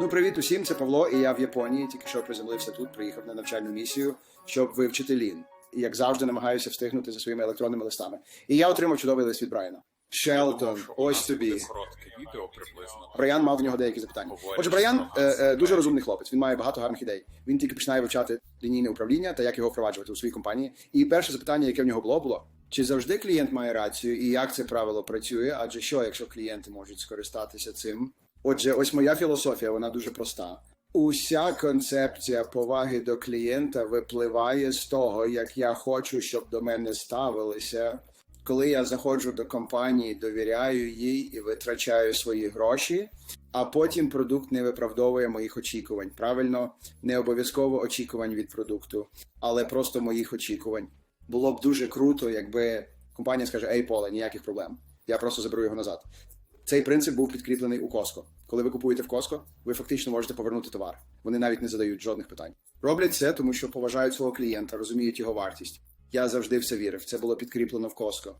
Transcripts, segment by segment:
Ну, привіт усім, це Павло, і я в Японії. Тільки що приземлився тут, приїхав на навчальну місію, щоб вивчити лін. І як завжди, намагаюся встигнути за своїми електронними листами. І я отримав чудовий лист від Брайана. Шелтон, ось тобі. Брайан мав в нього деякі запитання. Отже, Брайан е, е, дуже розумний хлопець. Він має багато гарних ідей. Він тільки починає вивчати лінійне управління та як його впроваджувати у своїй компанії. І перше запитання, яке в нього було, було: чи завжди клієнт має рацію, і як це правило працює? Адже що, якщо клієнти можуть скористатися цим? Отже, ось моя філософія, вона дуже проста. Уся концепція поваги до клієнта випливає з того, як я хочу, щоб до мене ставилися. Коли я заходжу до компанії, довіряю їй і витрачаю свої гроші, а потім продукт не виправдовує моїх очікувань. Правильно, не обов'язково очікувань від продукту, але просто моїх очікувань. Було б дуже круто, якби компанія скаже: Ей, поле, ніяких проблем. Я просто заберу його назад. Цей принцип був підкріплений у Costco. Коли ви купуєте в Costco, ви фактично можете повернути товар. Вони навіть не задають жодних питань. Роблять це, тому що поважають свого клієнта, розуміють його вартість. Я завжди в це вірив. Це було підкріплено в Costco.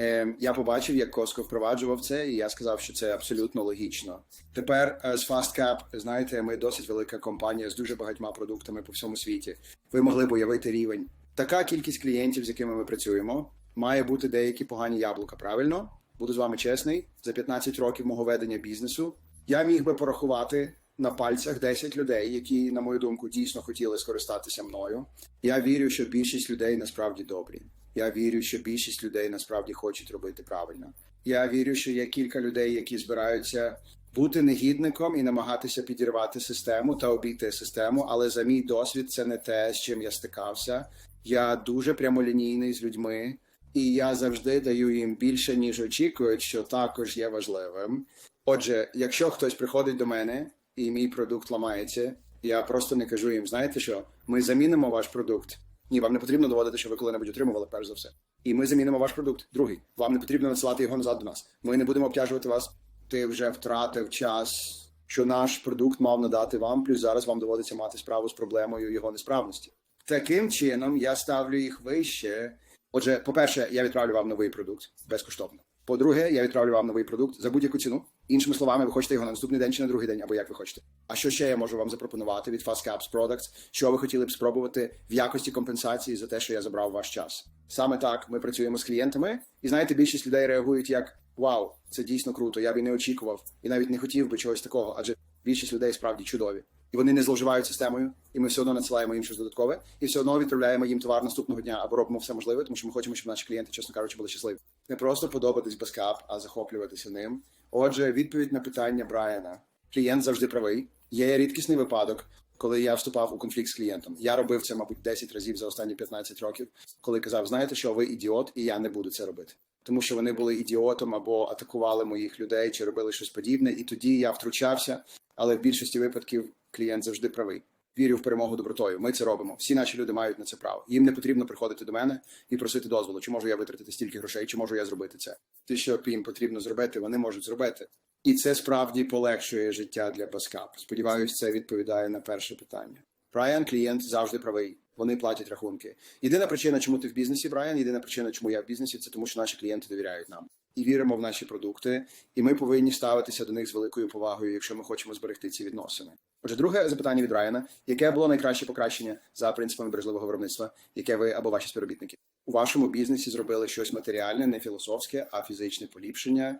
Е, я побачив, як Costco впроваджував це, і я сказав, що це абсолютно логічно. Тепер е, з FastCap, знаєте, ми досить велика компанія з дуже багатьма продуктами по всьому світі. Ви могли б уявити рівень. Така кількість клієнтів, з якими ми працюємо, має бути деякі погані яблука. Правильно? Буду з вами чесний. За 15 років мого ведення бізнесу я міг би порахувати на пальцях 10 людей, які, на мою думку, дійсно хотіли скористатися мною. Я вірю, що більшість людей насправді добрі. Я вірю, що більшість людей насправді хочуть робити правильно. Я вірю, що є кілька людей, які збираються бути негідником і намагатися підірвати систему та обійти систему. Але за мій досвід це не те, з чим я стикався. Я дуже прямолінійний з людьми, і я завжди даю їм більше, ніж очікують, що також є важливим. Отже, якщо хтось приходить до мене і мій продукт ламається, я просто не кажу їм, знаєте що, ми замінимо ваш продукт. Ні, вам не потрібно доводити, що ви коли-небудь отримували, перш за все. І ми замінимо ваш продукт. Другий. Вам не потрібно надсилати його назад до нас. Ми не будемо обтяжувати вас. Ти вже втратив час, що наш продукт мав надати вам, плюс зараз вам доводиться мати справу з проблемою його несправності. Таким чином я ставлю їх вище. Отже, по-перше, я відправлю вам новий продукт безкоштовно. По-друге, я відправлю вам новий продукт за будь-яку ціну. Іншими словами, ви хочете його на наступний день чи на другий день, або як ви хочете. А що ще я можу вам запропонувати від Fast Caps Products? Що ви хотіли б спробувати в якості компенсації за те, що я забрав ваш час? Саме так ми працюємо з клієнтами, і знаєте, більшість людей реагують як Вау, це дійсно круто. Я б і не очікував, і навіть не хотів би чогось такого, адже більшість людей справді чудові. І вони не зловживають системою, і ми все одно надсилаємо їм щось додаткове, і все одно відправляємо їм товар наступного дня або робимо все можливе, тому що ми хочемо, щоб наші клієнти, чесно кажучи, були щасливі. Не просто подобатись безкап, а захоплюватися ним. Отже, відповідь на питання Брайана: клієнт завжди правий. Є рідкісний випадок, коли я вступав у конфлікт з клієнтом. Я робив це, мабуть, 10 разів за останні 15 років, коли казав, знаєте, що ви ідіот, і я не буду це робити. Тому що вони були ідіотом або атакували моїх людей чи робили щось подібне, і тоді я втручався. Але в більшості випадків клієнт завжди правий. Вірю в перемогу добротою. Ми це робимо. Всі наші люди мають на це право. Їм не потрібно приходити до мене і просити дозволу, чи можу я витратити стільки грошей, чи можу я зробити це. Те, що їм потрібно зробити, вони можуть зробити. І це справді полегшує життя для Баскап. Сподіваюсь, це відповідає на перше питання. Брайан, клієнт завжди правий. Вони платять рахунки. Єдина причина, чому ти в бізнесі, Брайан, єдина причина, чому я в бізнесі, це тому, що наші клієнти довіряють нам і віримо в наші продукти, і ми повинні ставитися до них з великою повагою, якщо ми хочемо зберегти ці відносини. Отже, друге запитання від Райана: яке було найкраще покращення за принципами бережливого виробництва, яке ви або ваші співробітники у вашому бізнесі зробили щось матеріальне, не філософське, а фізичне поліпшення,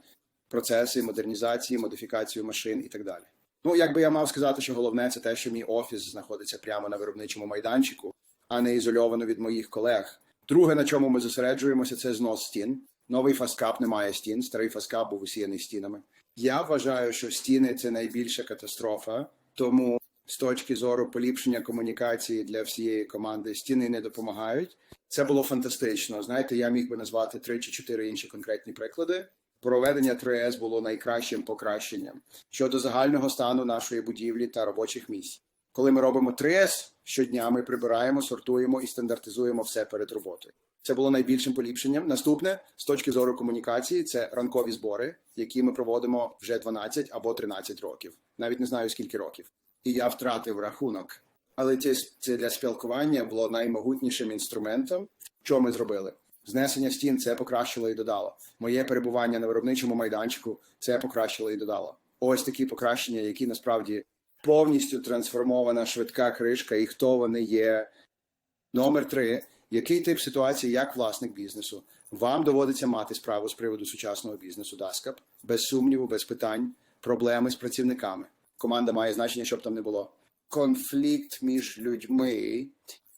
процеси модернізації, модифікацію машин і так далі. Ну, якби я мав сказати, що головне це те, що мій офіс знаходиться прямо на виробничому майданчику, а не ізольовано від моїх колег. Друге, на чому ми зосереджуємося, це знос стін. Новий фаскап не має стін, старий фаскап був усіяний стінами. Я вважаю, що стіни це найбільша катастрофа, тому з точки зору поліпшення комунікації для всієї команди стіни не допомагають. Це було фантастично. Знаєте, я міг би назвати три чи чотири інші конкретні приклади. Проведення 3С було найкращим покращенням щодо загального стану нашої будівлі та робочих місць. Коли ми робимо 3С, щодня ми прибираємо, сортуємо і стандартизуємо все перед роботою. Це було найбільшим поліпшенням. Наступне з точки зору комунікації це ранкові збори, які ми проводимо вже 12 або 13 років. Навіть не знаю скільки років. І я втратив рахунок. Але це, це для спілкування було наймогутнішим інструментом. Що ми зробили? Знесення стін це покращило і додало. Моє перебування на виробничому майданчику це покращило і додало. Ось такі покращення, які насправді повністю трансформована швидка кришка, і хто вони є. Номер три. Який тип ситуації, як власник бізнесу? Вам доводиться мати справу з приводу сучасного бізнесу Даскап, без сумніву, без питань, проблеми з працівниками. Команда має значення, щоб там не було. Конфлікт між людьми.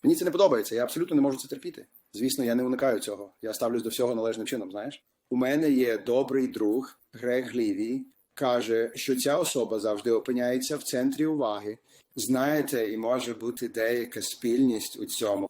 Мені це не подобається. Я абсолютно не можу це терпіти. Звісно, я не уникаю цього. Я ставлюсь до всього належним чином. Знаєш, у мене є добрий друг Грег Глівій, каже, що ця особа завжди опиняється в центрі уваги. Знаєте, і може бути деяка спільність у цьому.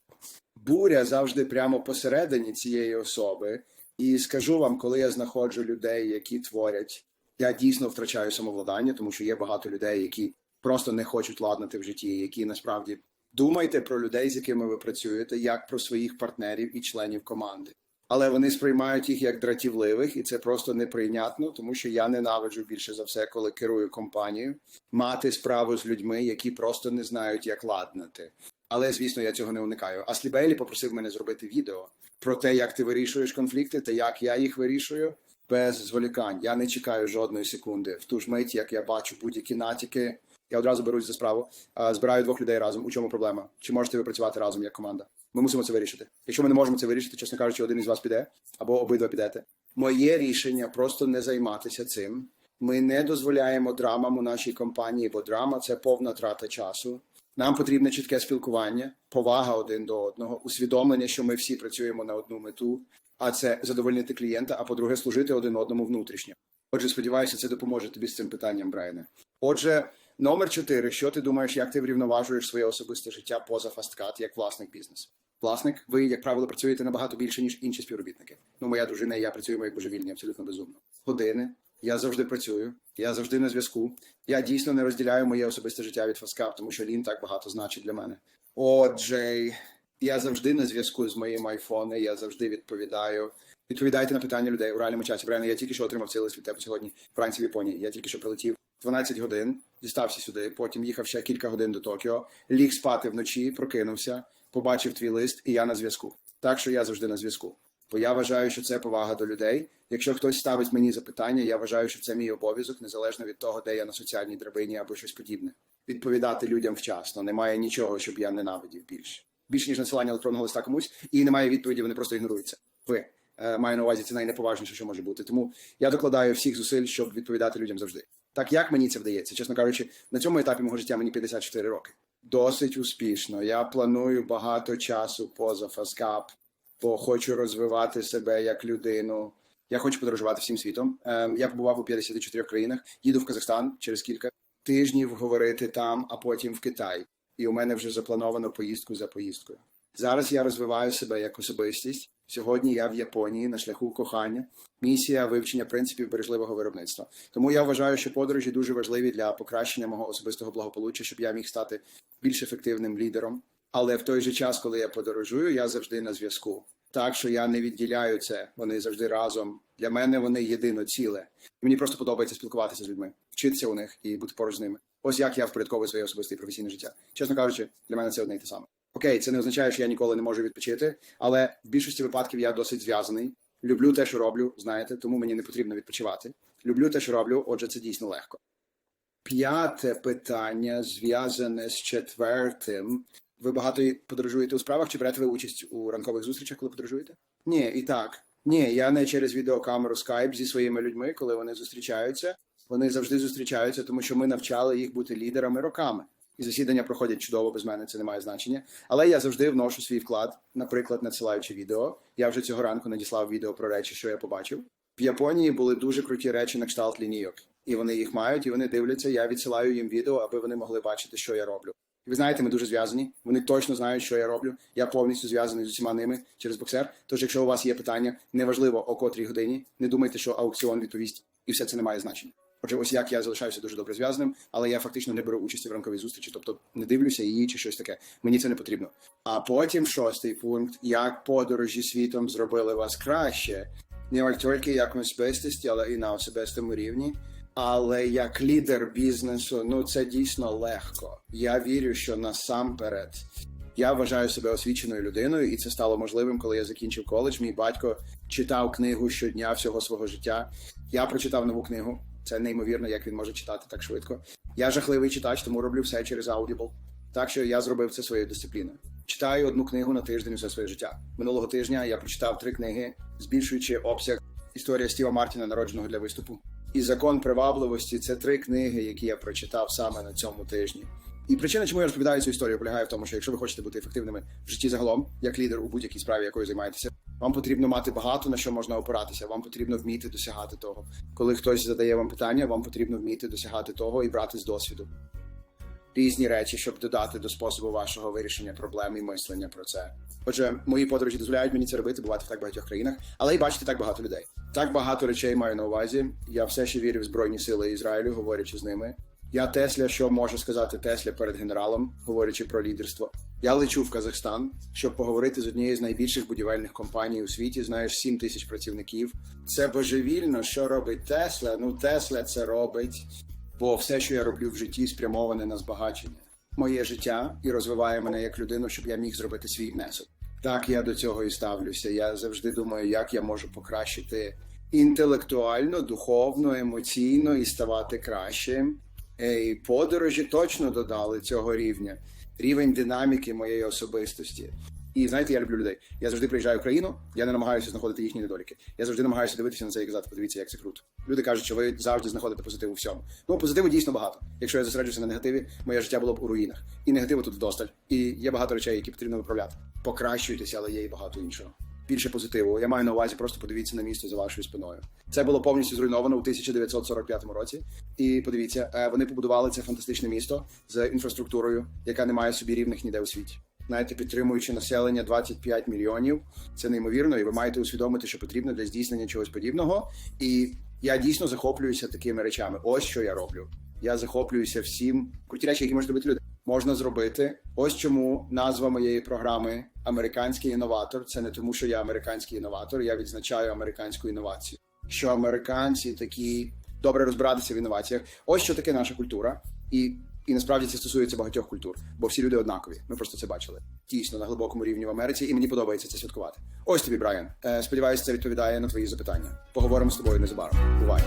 Буря завжди прямо посередині цієї особи. І скажу вам, коли я знаходжу людей, які творять, я дійсно втрачаю самовладання, тому що є багато людей, які просто не хочуть ладнати в житті, які насправді думайте про людей, з якими ви працюєте, як про своїх партнерів і членів команди. Але вони сприймають їх як дратівливих, і це просто неприйнятно, тому що я ненавиджу більше за все, коли керую компанією, мати справу з людьми, які просто не знають, як ладнати. Але звісно, я цього не уникаю. А Слібейлі попросив мене зробити відео про те, як ти вирішуєш конфлікти та як я їх вирішую без зволікань. Я не чекаю жодної секунди. В ту ж мить, як я бачу будь-які натяки, я одразу берусь за справу. Збираю двох людей разом. У чому проблема? Чи можете ви працювати разом як команда? Ми мусимо це вирішити. Якщо ми не можемо це вирішити, чесно кажучи, один із вас піде або обидва підете. Моє рішення просто не займатися цим. Ми не дозволяємо драмам у нашій компанії, бо драма це повна трата часу. Нам потрібне чітке спілкування, повага один до одного, усвідомлення, що ми всі працюємо на одну мету, а це задовольнити клієнта, а по-друге, служити один одному внутрішньо. Отже, сподіваюся, це допоможе тобі з цим питанням, Брайане. Отже, номер чотири. Що ти думаєш, як ти врівноважуєш своє особисте життя поза фасткат як власник бізнесу? Власник, ви, як правило, працюєте набагато більше, ніж інші співробітники. Ну, моя дружина і я працюємо як божевільні, абсолютно безумно. Години. Я завжди працюю, я завжди на зв'язку. Я дійсно не розділяю моє особисте життя від фаскап, тому що лін так багато значить для мене. Отже, я завжди на зв'язку з моїм айфоном, я завжди відповідаю. Відповідайте на питання людей у реальному часі. Брайане, я тільки що отримав цей лист від тебе сьогодні вранці в Японії. Я тільки що прилетів 12 годин, дістався сюди, потім їхав ще кілька годин до Токіо, ліг спати вночі, прокинувся, побачив твій лист, і я на зв'язку. Так що я завжди на зв'язку. Бо я вважаю, що це повага до людей. Якщо хтось ставить мені запитання, я вважаю, що це мій обов'язок, незалежно від того, де я на соціальній драбині або щось подібне. Відповідати людям вчасно. Немає нічого, щоб я ненавидів більше. Більше ніж надсилання електронного листа комусь, і немає відповіді, вони просто ігноруються. Ви е, маю на увазі, це найнеповажніше, що може бути. Тому я докладаю всіх зусиль, щоб відповідати людям завжди. Так як мені це вдається? Чесно кажучи, на цьому етапі мого життя мені 54 роки. Досить успішно. Я планую багато часу поза фаскап, бо хочу розвивати себе як людину. Я хочу подорожувати всім світом. Ем, я побував у 54 країнах. Їду в Казахстан через кілька тижнів говорити там, а потім в Китай. І у мене вже заплановано поїздку за поїздкою. Зараз я розвиваю себе як особистість. Сьогодні я в Японії на шляху кохання. Місія вивчення принципів бережливого виробництва. Тому я вважаю, що подорожі дуже важливі для покращення мого особистого благополуччя, щоб я міг стати більш ефективним лідером. Але в той же час, коли я подорожую, я завжди на зв'язку. Так що я не відділяю це. Вони завжди разом. Для мене вони єдино ціле. Мені просто подобається спілкуватися з людьми, вчитися у них і бути поруч з ними. Ось як я впорядковую своє особисте і професійне життя. Чесно кажучи, для мене це одне й те саме. Окей, це не означає, що я ніколи не можу відпочити, але в більшості випадків я досить зв'язаний. Люблю те, що роблю, знаєте, тому мені не потрібно відпочивати. Люблю те, що роблю, отже, це дійсно легко. П'яте питання зв'язане з четвертим. Ви багато подорожуєте у справах чи берете ви участь у ранкових зустрічах, коли подорожуєте? Ні, і так. Ні, я не через відеокамеру Skype зі своїми людьми, коли вони зустрічаються. Вони завжди зустрічаються, тому що ми навчали їх бути лідерами роками. І засідання проходять чудово без мене, це не має значення. Але я завжди вношу свій вклад, наприклад, надсилаючи відео. Я вже цього ранку надіслав відео про речі, що я побачив. В Японії були дуже круті речі на кшталт лінійок, і вони їх мають, і вони дивляться. Я відсилаю їм відео, аби вони могли бачити, що я роблю. Ви знаєте, ми дуже зв'язані. Вони точно знають, що я роблю. Я повністю зв'язаний з усіма ними через боксер. Тож, якщо у вас є питання, неважливо о котрій годині, не думайте, що аукціон відповість, і все це не має значення. Отже, ось як я залишаюся дуже добре зв'язаним, але я фактично не беру участі в ранковій зустрічі, тобто не дивлюся її чи щось таке. Мені це не потрібно. А потім шостий пункт: як подорожі світом зробили вас краще, не тільки як особистості, але і на особистому рівні. Але як лідер бізнесу, ну це дійсно легко. Я вірю, що насамперед я вважаю себе освіченою людиною, і це стало можливим, коли я закінчив коледж. Мій батько читав книгу щодня всього свого життя. Я прочитав нову книгу Це неймовірно, як він може читати так швидко. Я жахливий читач, тому роблю все через Audible. Так що я зробив це своєю дисципліною. Читаю одну книгу на тиждень усе своє життя. Минулого тижня я прочитав три книги, збільшуючи обсяг історія Стіва Мартіна, народженого для виступу. І закон привабливості це три книги, які я прочитав саме на цьому тижні. І причина, чому я розповідаю цю історію, полягає в тому, що якщо ви хочете бути ефективними в житті загалом, як лідер у будь-якій справі, якою займаєтеся, вам потрібно мати багато на що можна опиратися. Вам потрібно вміти досягати того. Коли хтось задає вам питання, вам потрібно вміти досягати того і брати з досвіду різні речі, щоб додати до способу вашого вирішення проблем і мислення про це. Отже, мої подорожі дозволяють мені це робити, бувати в так багатьох країнах, але й бачити так багато людей. Так багато речей маю на увазі. Я все ще вірю в Збройні Сили Ізраїлю, говорячи з ними. Я Тесля, що може сказати Тесля перед генералом, говорячи про лідерство. Я лечу в Казахстан, щоб поговорити з однією з найбільших будівельних компаній у світі. Знаєш, 7 тисяч працівників. Це божевільно, що робить Тесла. Ну, Тесла це робить, бо все, що я роблю в житті, спрямоване на збагачення. Моє життя і розвиває мене як людину, щоб я міг зробити свій внесок. Так я до цього і ставлюся. Я завжди думаю, як я можу покращити інтелектуально, духовно, емоційно і ставати кращим. Е, І подорожі точно додали цього рівня, рівень динаміки моєї особистості. І знаєте, я люблю людей. Я завжди приїжджаю в країну, я не намагаюся знаходити їхні недоліки. Я завжди намагаюся дивитися на це і казати, подивіться, як це круто. Люди кажуть, що ви завжди знаходите позитив у всьому. Ну, позитиву дійсно багато. Якщо я зосереджуся на негативі, моє життя було б у руїнах. І негативу тут вдосталь. І є багато речей, які потрібно виправляти. Покращуйтеся, але є і багато іншого. Більше позитиву. Я маю на увазі, просто подивіться на місто за вашою спиною. Це було повністю зруйновано у 1945 році. І подивіться, е, вони побудували це фантастичне місто з інфраструктурою, яка не має собі рівних ніде у світі. Знаєте, підтримуючи населення 25 мільйонів, це неймовірно, і ви маєте усвідомити, що потрібно для здійснення чогось подібного. І я дійсно захоплююся такими речами. Ось що я роблю. Я захоплююся всім круті речі, які можуть робити люди. Можна зробити. Ось чому назва моєї програми Американський інноватор. Це не тому, що я американський інноватор. Я відзначаю американську інновацію. Що американці такі добре розбиратися в інноваціях. Ось що таке наша культура, і, і насправді це стосується багатьох культур, бо всі люди однакові. Ми просто це бачили дійсно на глибокому рівні в Америці, і мені подобається це святкувати. Ось тобі, Брайан. Е, сподіваюся, це відповідає на твої запитання. Поговоримо з тобою незабаром. Бувай.